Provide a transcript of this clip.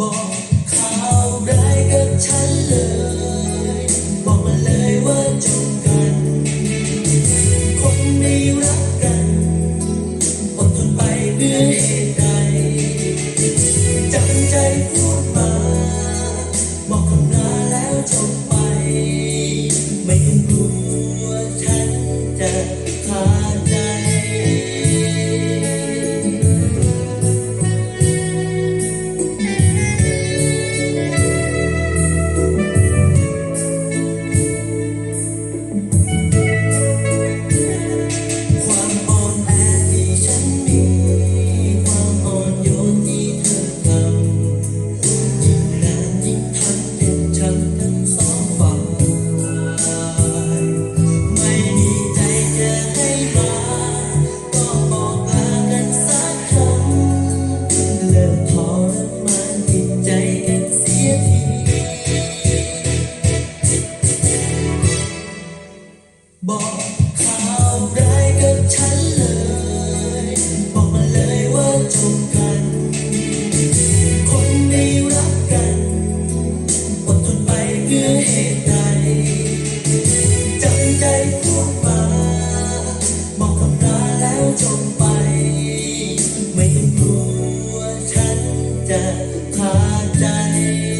บอกข่าวร้ายกับฉันเลย บอกมาเลยว่าจบกัน คนไม่รักกันอดทนไปเพื่เหตุใดจำใจพูดมา บอกคำลาแล้วจบไป ไม่ต้องกลัว Yes.